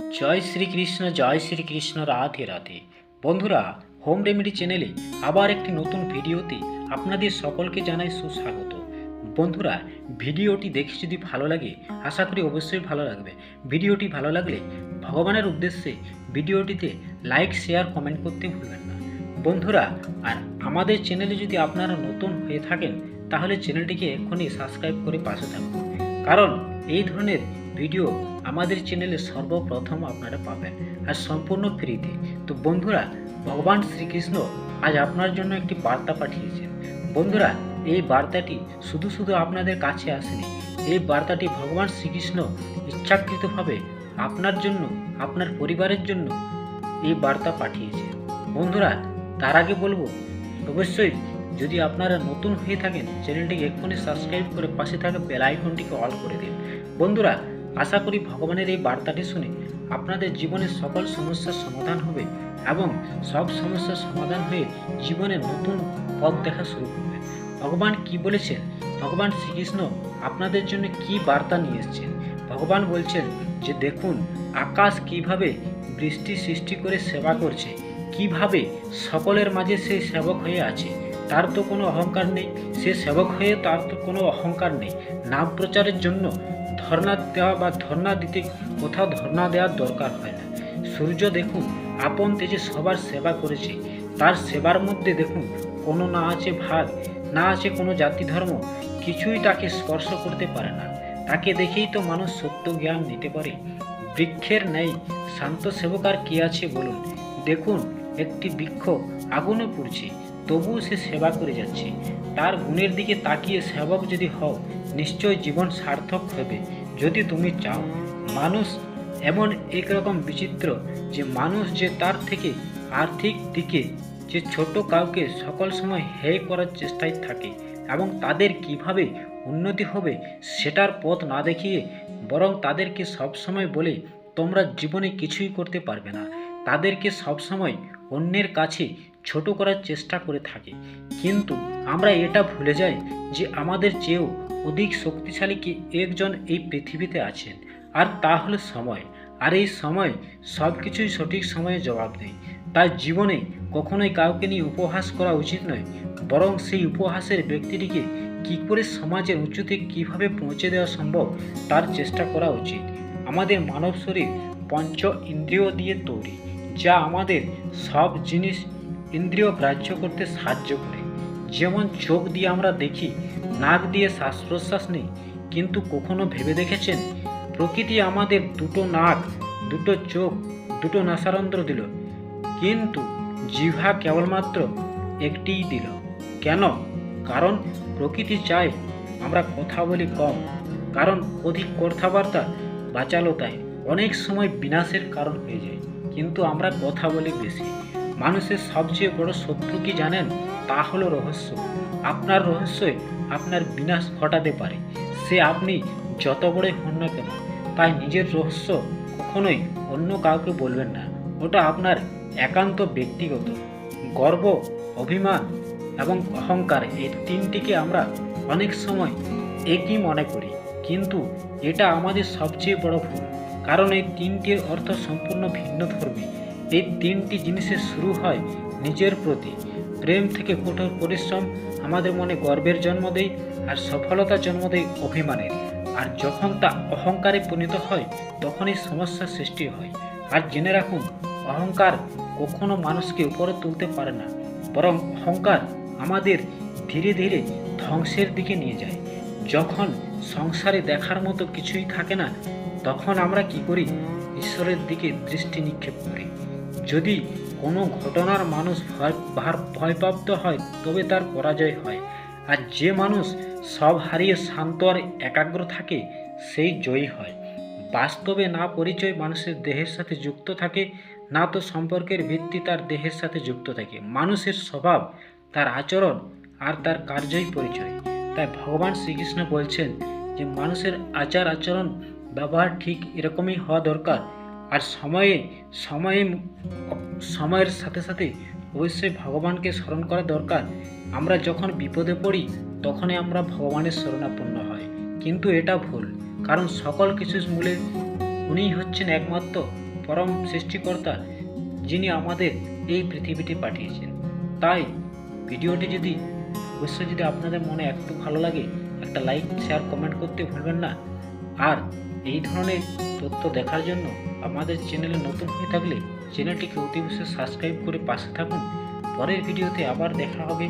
জয় শ্রীকৃষ্ণ জয় শ্রীকৃষ্ণ, রাধে রাধে। বন্ধুরা, home remedy চ্যানেলে আবার একটি নতুন ভিডিওতে আপনাদের সকলকে জানাই সুস্বাগত। বন্ধুরা, ভিডিওটি দেখে যদি ভালো লাগে, আশা করি অবশ্যই ভালো লাগবে। ভিডিওটি ভালো লাগলে ভগবানের উদ্দেশ্যে ভিডিওটিতে লাইক শেয়ার কমেন্ট করতে ভুলবেন না। বন্ধুরা, আর আমাদের চ্যানেলে যদি আপনারা নতুন হয়ে থাকেন, তাহলে চ্যানেলটিকে এক্ষুনি সাবস্ক্রাইব করে পাশে থাকুন। কারণ এই ধরনের ভিডিও আমাদের চ্যানেলে সর্বপ্রথম আপনারা পাবেন। আর সম্পূর্ণ ফ্রিতে। তো বন্ধুরা, ভগবান শ্রীকৃষ্ণ আজ আপনার জন্য একটি বার্তা পাঠিয়েছেন। বন্ধুরা, এই বার্তাটি শুধু শুধু আপনাদের কাছে আসেনি। এই বার্তাটি ভগবান শ্রীকৃষ্ণ ইচ্ছাকৃতভাবে আপনার জন্য, আপনার পরিবারের জন্য এই বার্তা পাঠিয়েছে বন্ধুরা, তার আগে বলব, অবশ্যই যদি আপনারা নতুন হয়ে থাকেন চ্যানেলটিকে এক্ষুনি সাবস্ক্রাইব করে পাশে থাকা বেল আইকনটিকে অল করে দিন। বন্ধুরা আশা করি ভগবানের এই বার্তাটি শুনে আপনাদের জীবনের সকল সমস্যার সমাধান হবে এবং সব সমস্যার সমাধান হয়ে জীবনে নতুন পথ দেখা শুরু করবে। ভগবান কি বলেছেন? ভগবান শ্রীকৃষ্ণ আপনাদের জন্য কি বার্তা নিয়ে এসেছেন? ভগবান বলছেন যে দেখুন, আকাশ কীভাবে বৃষ্টি সৃষ্টি করে সেবা করছে, কীভাবে সকলের মাঝে সে সেবক হয়ে আছে, তার তো কোনো অহংকার নেই। সে সেবক হয়ে তার তো কোনো অহংকার নেই। নাম প্রচারের জন্য ধর্ণা দেওয়া বা ধর্ণা দিতে কোথাও ধর্ণা দেওয়ার দরকার হয় না। সূর্য দেখুন, আপন তেজে সবার সেবা করেছে। তার সেবার মধ্যে দেখুন, কোনো না আছে ভাগ, না আছে কোনো জাতি ধর্ম কিছুই তাকে স্পর্শ করতে পারে না। তাকে দেখেই তো মানুষ সত্য জ্ঞান নিতে পারে। বৃক্ষের নেই শান্ত সেবকার কি আছে বলুন। দেখুন, একটি বৃক্ষ আগুনও পুড়ছে, তবুও সে সেবা করে যাচ্ছে। তার গুণের দিকে তাকিয়ে সেবক যদি হও, নিশ্চয় জীবন সার্থক হবে। যদি তুমি চাও, মানুষ এমন একরকম বিচিত্র যে মানুষ যে তার থেকে আর্থিক দিকে যে ছোট কাউকে সকল সময় হেয় করার চেষ্টায় থাকে এবং তাদের কীভাবে উন্নতি হবে সেটার পথ না দেখিয়ে বরং তাদেরকে সবসময় বলে তোমরা জীবনে কিছুই করতে পারবে না। তাদেরকে সবসময় অন্যের কাছে ছোট করার চেষ্টা করে থাকে। কিন্তু আমরা এটা ভুলে যাই যে আমাদের চেয়েও অধিক শক্তিশালী কি একজন এই পৃথিবীতে আছেন। আর তা হলো সময়। আর এই সময় সব কিছুই সঠিক সময়ে জবাব দেয়। তাই জীবনে কখনোই কাউকে নিয়ে উপহাস করা উচিত নয়, বরং সেই উপহাসের ব্যক্তিটিকে কী করে সমাজের উঁচুতে কীভাবে পৌঁছে দেওয়া সম্ভব তার চেষ্টা করা উচিত। আমাদের মানব শরীর পঞ্চ ইন্দ্রিয় দিয়ে তৈরি, যা আমাদের সব জিনিস ইন্দ্রিয় গ্রাহ্য করতে সাহায্য করে। যেমন চোখ দিয়ে আমরা দেখি, নাক দিয়ে শ্বাস প্রশ্বাস নেই, কিন্তু কখনো ভেবে দেখেছেন? প্রকৃতি আমাদের দুটো নাক, দুটো চোখ, দুটো নাসারন্ধ্র দিল। কিন্তু জিহ্বা কেবলমাত্র একটিই দিল। কেন? কারণ প্রকৃতি চায় আমরা কথা বলি কম। কারণ অধিক কথাবার্তা বাঁচালো তাই। অনেক সময় বিনাশের কারণ হয়ে যায়, কিন্তু আমরা কথা বলি বেশি। মানুষের সবচেয়ে বড় শত্রু কি জানেন? তা হলো রহস্য। আপনার রহস্যই আপনার বিনাশ ঘটাতে পারে। সে আপনি যত বড়ই হন না কেন, তাই নিজের রহস্য কখনোই অন্য কাউকে বলবেন না। ওটা আপনার একান্ত ব্যক্তিগত। গর্ব, অভিমান এবং অহংকার এই তিনটিকে আমরা অনেক সময় একই মনে করি। কিন্তু এটা আমাদের সবচেয়ে বড় ভুল। কারণ এই তিনটির অর্থ সম্পূর্ণ ভিন্ন ধর্মী এই তিনটি জিনিসের শুরু হয় নিজের প্রতি। প্রেম থেকে কঠোর পরিশ্রম, আমাদের মনে গর্বের জন্ম দেয় আর সফলতা জন্ম দেয় অভিমানের। আর যখন তা অহংকারে পরিণত হয়, তখনই সমস্যার সৃষ্টি হয়। আর জেনে রাখুন, অহংকার কখনো মানুষকে উপরে তুলতে পারে না। বরং অহংকার আমাদের ধীরে ধীরে ধ্বংসের দিকে নিয়ে যায়। যখন সংসারে দেখার মতো কিছুই থাকে না, তখন আমরা কি করি? ঈশ্বরের দিকে দৃষ্টি নিক্ষেপ করি। যদি কোনো ঘটনার মানুষ ভয় ভয়প্রাপ্ত হয়, তবে তার পরাজয় হয়। আর যে মানুষ সব হারিয়ে শান্ত আর একাগ্র থাকে, সেই জয়ী হয়। বাস্তবে না পরিচয় মানুষের দেহের সাথে যুক্ত থাকে, না তো সম্পর্কের ভিত্তি তার দেহের সাথে যুক্ত থাকে। মানুষের স্বভাব, তার আচরণ আর তার কার্যই পরিচয়। তাই ভগবান শ্রীকৃষ্ণ বলছেন যে, মানুষের আচার আচরণ ব্যবহার ঠিক এরকমই হওয়া দরকার। আর সময়ে সময়ে সময়ের সাথে সাথে অবশ্যই ভগবানকে স্মরণ করা দরকার। আমরা যখন বিপদে পড়ি, তখনই আমরা ভগবানের শরণাপন্ন হয়। কিন্তু এটা ভুল, কারণ সকল কিছুর মূলে উনিই হচ্ছেন একমাত্র পরম সৃষ্টিকর্তা, যিনি আমাদের এই পৃথিবীতে পাঠিয়েছেন। তাই ভিডিওটি যদি, অবশ্যই যদি আপনাদের মনে একটু ভালো লাগে, একটা লাইক, শেয়ার, কমেন্ট করতে ভুলবেন না। আর এই ধরনের তথ্য দেখার জন্য আমাদের চ্যানেলে নতুন হয়ে থাকলে চ্যানেলটিকে অতি অবশ্যই সাবস্ক্রাইব করে পাশে থাকুন। পরের ভিডিওতে আবার দেখা হবে।